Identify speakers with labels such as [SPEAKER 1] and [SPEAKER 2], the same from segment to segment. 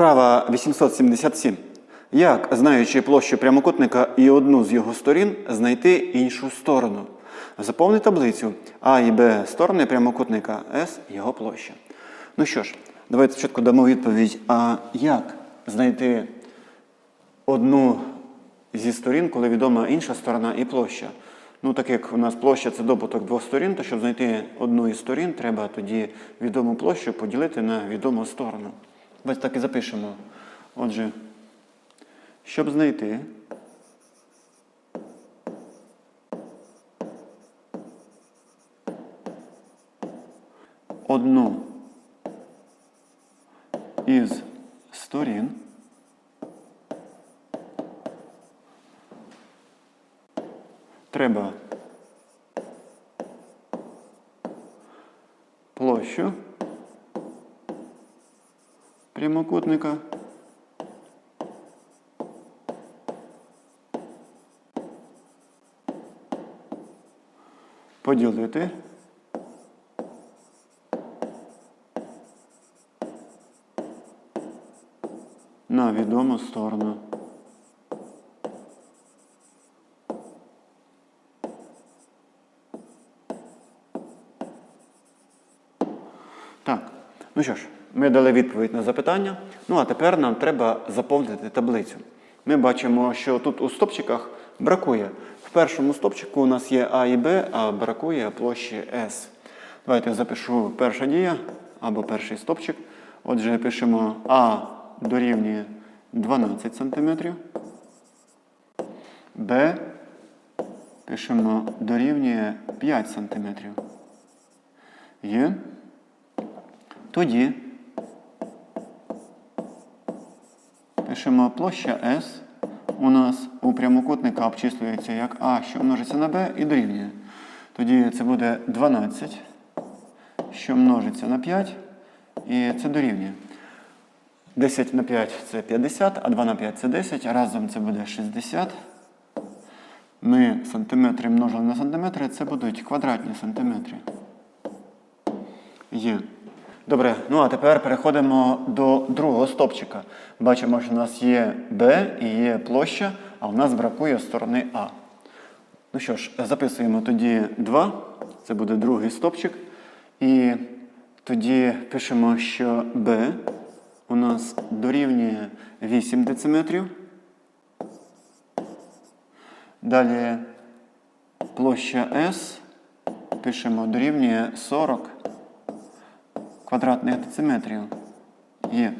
[SPEAKER 1] Вправа 877. Як, знаючи площу прямокутника і одну з його сторін, знайти іншу сторону? Заповни таблицю А і Б сторони прямокутника С його площа. Ну що ж, давайте спочатку дамо відповідь, а як знайти одну зі сторін, коли відома інша сторона і площа. Ну, так як у нас площа це добуток двох сторін, то щоб знайти одну із сторін, треба тоді відому площу поділити на відому сторону. Ось так і запишемо. Отже, щоб знайти одну із сторін. Треба площу прямокутника поділити на відому сторону. Так, ну що ж, ми дали відповідь на запитання. Ну а тепер нам треба заповнити таблицю. Ми бачимо, що тут у стопчиках бракує. В першому стопчику у нас є А і Б, а бракує площі С. Давайте я запишу перша дія або перший стопчик. Отже, пишемо А дорівнює 12 см. Б пишемо дорівнює 5 см. Є. Тоді пишемо площа S у нас у прямокутника обчислюється як А, що множиться на b і дорівнює. Тоді це буде 12, що множиться на 5, і це дорівнює. 10 на 5 це 50, а 2 на 5 це 10, разом це буде 60. Ми сантиметри множили на сантиметри, це будуть квадратні сантиметри. Є. Добре, ну а тепер переходимо до другого стопчика. Бачимо, що у нас є B і є площа, а у нас бракує сторони А. Ну що ж, записуємо тоді 2, це буде другий стопчик. І тоді пишемо, що B у нас дорівнює 8 дециметрів. Далі площа S пишемо дорівнює 40 квадратних дециметрів. Є.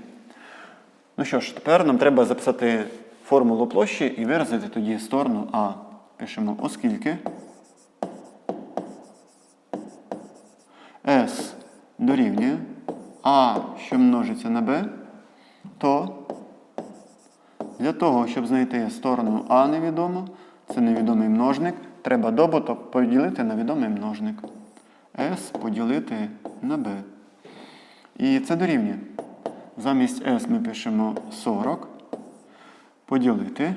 [SPEAKER 1] Ну що ж, тепер нам треба записати формулу площі і виразити тоді сторону А. Пишемо, оскільки S дорівнює А, що множиться на B, то для того, щоб знайти сторону А невідому, це невідомий множник, треба добуток поділити на відомий множник. S поділити на B. І це дорівнює. Замість S ми пишемо 40. Поділити.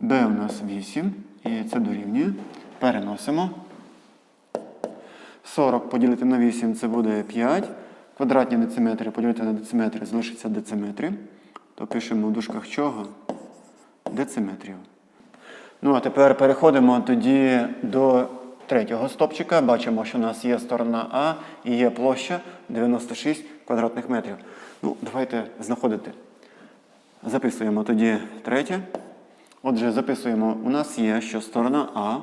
[SPEAKER 1] B у нас 8. І це дорівнює. Переносимо. 40 поділити на 8 це буде 5. Квадратні дециметри поділити на дециметри залишиться дециметри. То пишемо в дужках чого? Дециметрів. Ну, а тепер переходимо тоді до третього стопчика. Бачимо, що у нас є сторона А і є площа 96 квадратних метрів. Ну, давайте знаходити. Записуємо тоді третє. Отже, записуємо, у нас є, що сторона А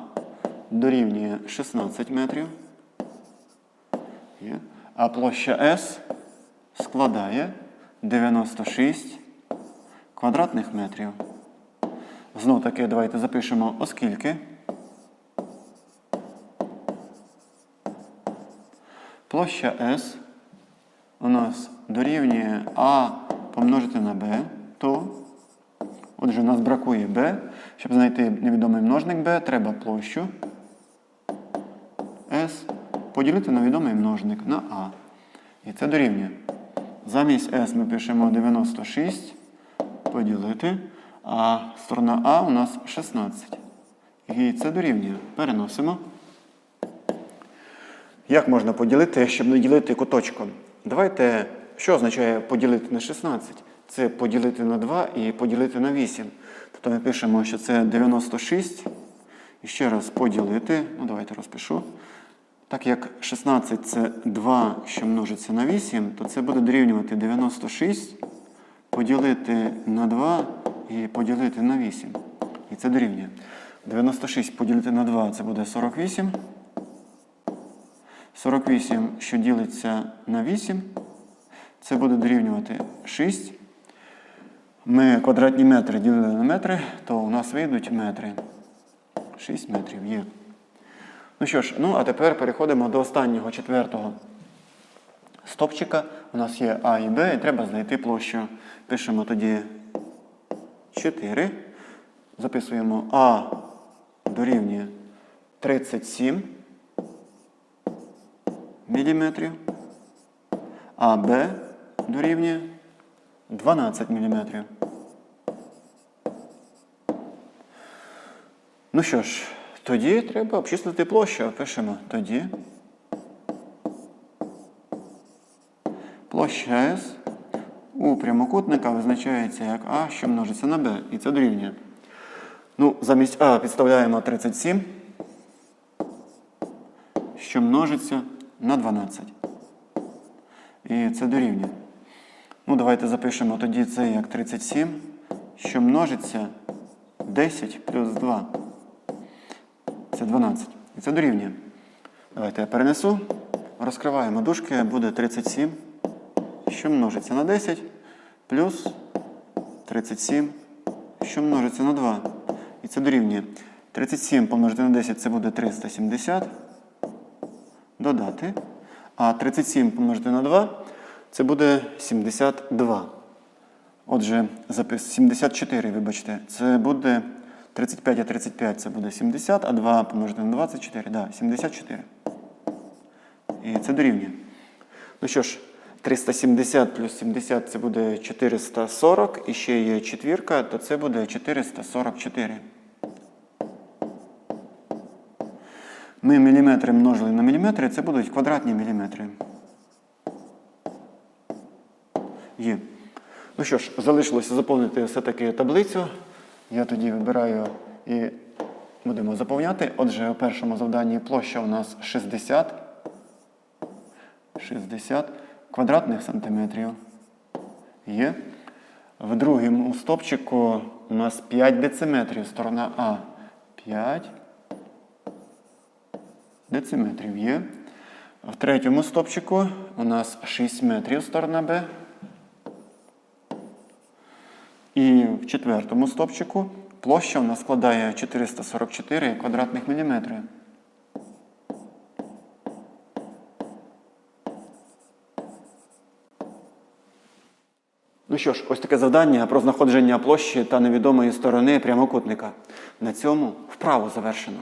[SPEAKER 1] дорівнює 16 метрів. А площа С складає 96 квадратних метрів. Знов таки, давайте запишемо, оскільки. Площа S у нас дорівнює А помножити на b, то, отже, у нас бракує b. Щоб знайти невідомий множник b, треба площу S поділити на відомий множник на А. І це дорівнює. Замість S ми пишемо 96 поділити, а сторона А у нас 16. І це дорівнює. Переносимо. Як можна поділити, щоб не ділити куточком? Давайте, що означає поділити на 16? це поділити на 2 і поділити на 8. Тобто ми пишемо, що це 96. І ще раз поділити. Ну, давайте розпишу. Так як 16 це 2, що множиться на 8, то це буде дорівнювати 96 поділити на 2 і поділити на 8. І це дорівнює. 96 поділити на 2 це буде 48. 48, що ділиться на 8, це буде дорівнювати 6. Ми квадратні метри ділили на метри, то у нас вийдуть метри. 6 метрів є. Ну що ж, ну а тепер переходимо до останнього четвертого стопчика. У нас є А і Б, і треба знайти площу. Пишемо тоді 4. Записуємо А дорівнює 37 міліметрів, а Б дорівнює 12 міліметрів. Ну що ж, тоді треба обчислити площу. Пишемо тоді. Площа С у прямокутника визначається як А, що множиться на Б. І це дорівнює. Ну, замість А підставляємо 37, що множиться на 12. І це дорівнює. Ну, давайте запишемо тоді це як 37, що множиться 10 плюс 2. Це 12. І це дорівнює. Давайте я перенесу. Розкриваємо дужки, буде 37, що множиться на 10, плюс 37, що множиться на 2. І це дорівнює. 37 помножити на 10 це буде 370. Додати. А 37 помножити на 2 це буде 72. Отже, запис 74, вибачте, це буде 35, а 35 це буде 70, а 2 помножити на 24, да, 74. І це дорівнює. Ну що ж, 370 плюс 70 це буде 440, і ще є четвірка, то це буде 444. Ми міліметри множили на міліметри, це будуть квадратні міліметри. Є. Ну що ж, залишилося заповнити все-таки таблицю. Я тоді вибираю і будемо заповняти. Отже, у першому завданні площа у нас 60. 60 квадратних сантиметрів. Є. В другому стопчику у нас 5 дециметрів. Сторона А. 5 дециметрів є. В третьому стопчику у нас 6 метрів сторона Б. І в четвертому стопчику площа у нас складає 444 квадратних міліметри. Ну що ж, ось таке завдання про знаходження площі та невідомої сторони прямокутника. На цьому вправу завершено.